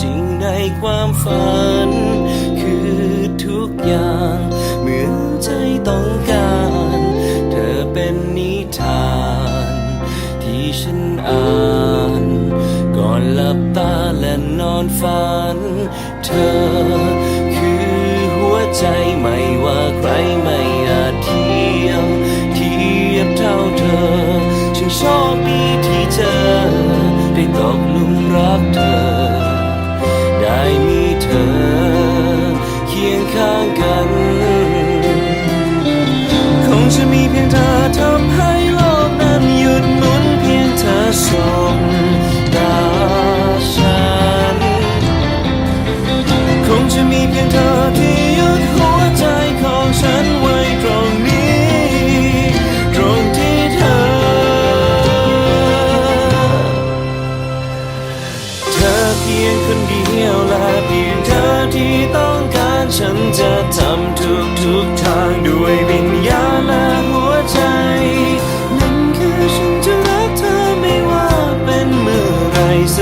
จริงในความฝัน คือทุกอย่าง เหมือนใจต้องการ เธอเป็นนิทาน ที่ฉันอ่าน ก่อนหลับตาและนอนฝัน เธอคือหัวใจไม่ว่าใครไม่อาจเทียมเทียบเท่าเธอฉันโชคดีที่เจอได้ตก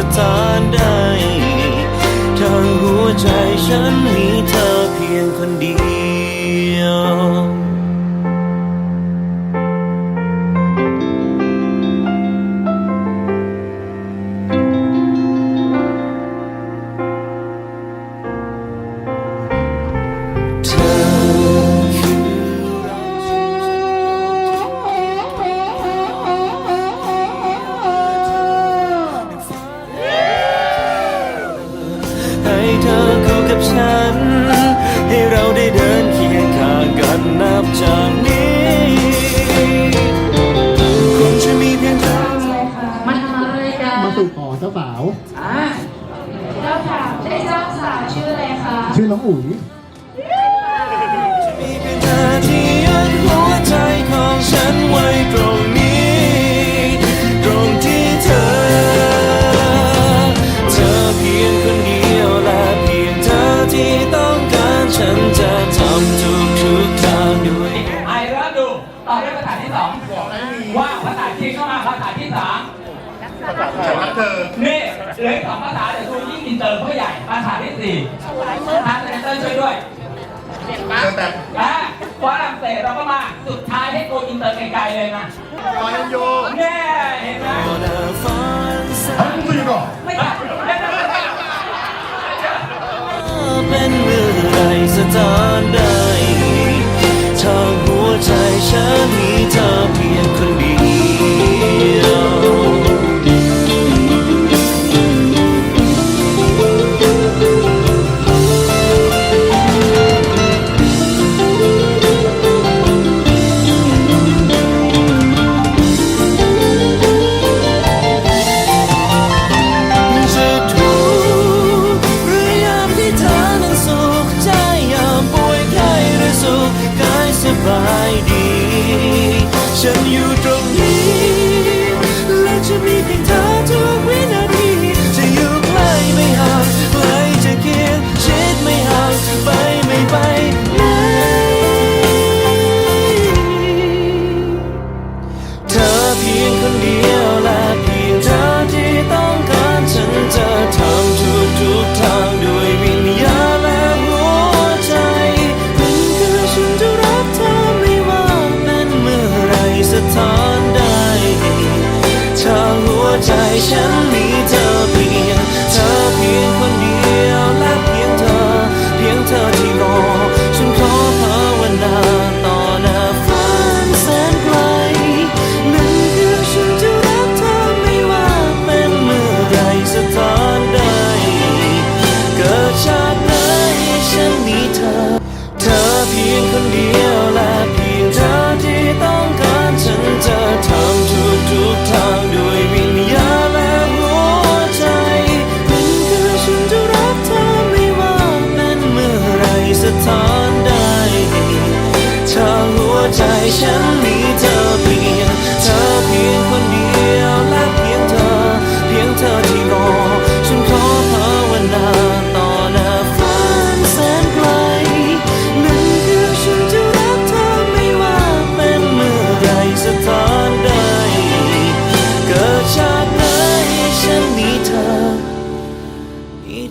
ไรสถานใดทางหัวใจฉันมีเธอเพียงคนาสาวอ่าเจ้าสาวได้เจ้าสาวชื่ออะไรคะชื่อน้องอุ๋ยมีเพียงเธอที่ยึดหัวใจของฉันไว้ตรงนี้ตรงที่เธอเธอเพียงคนเดียวและเพียงเธอที่ต้องการฉันจะทำทุกทุกๆทางด้วยไอเริ่มดูต่อด้วยภาษาที่สองว่าภาษาจีนเข้ามาภาษาที่สามฉันรักเธอนี่ เหลืออกสองภาษาเดี๋ยวดูยิ่งอินเตอร์เขาใหญ่ภาษาที่สี่ทานเซนเตอร์ช่วยด้วยเธอแต่อ่าฝรั่งเศสเราก็มาสุดท้ายให้โกอินเตอร์ไกลๆเลยนะตอนโยแน่เห็นไหมทั้งมือก่อนไม่ได้ไม่ได้ไม่ได้เป็นเมื่อไรสถา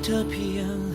เธอเพียง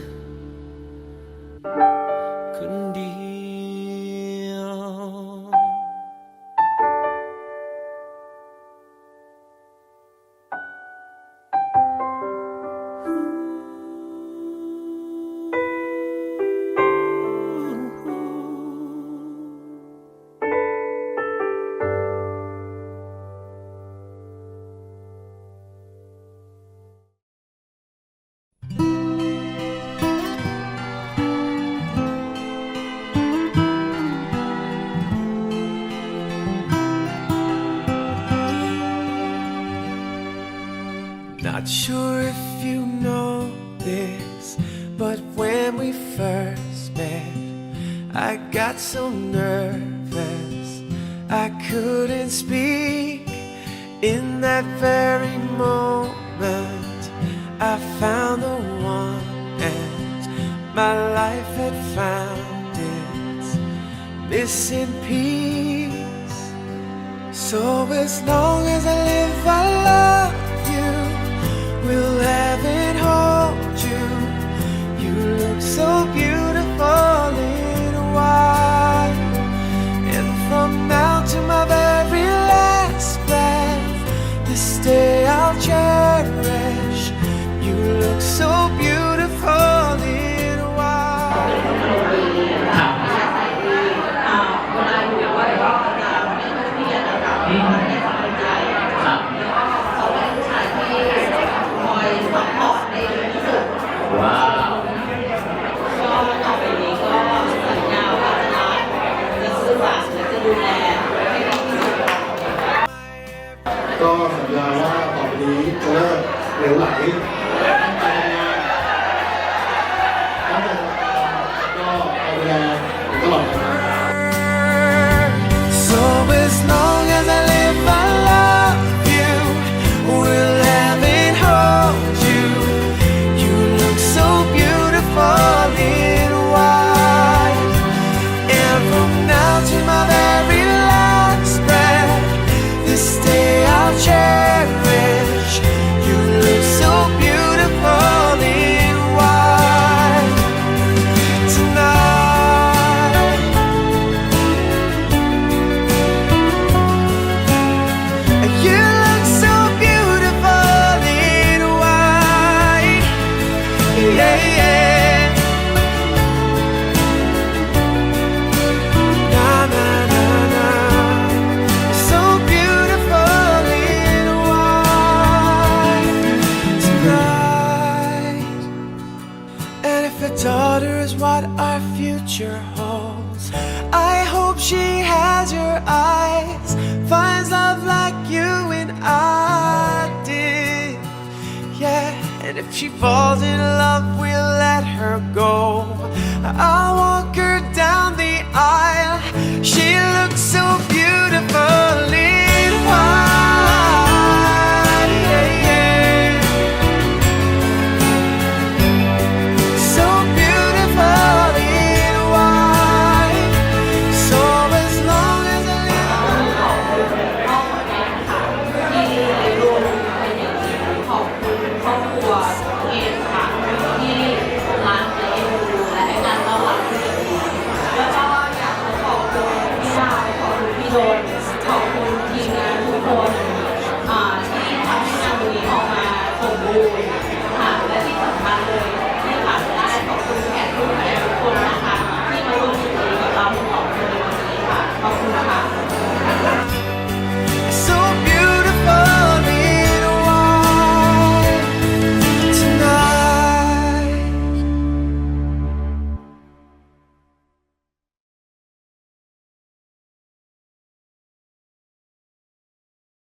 Not sure if you know this, but when we first met, I got so nervous I couldn't speak. In that very moment, I found the one, and my life had found its missing piece. So as long as I live, I love will have ก็สัญญาว่าต่อไปนี้จะเลิกเหลวไหล future holds. I hope she has your eyes, finds love like you and I did. Yeah, and if she falls in love, we'll let her go. I'll walk her down the aisle. She looks so beautiful.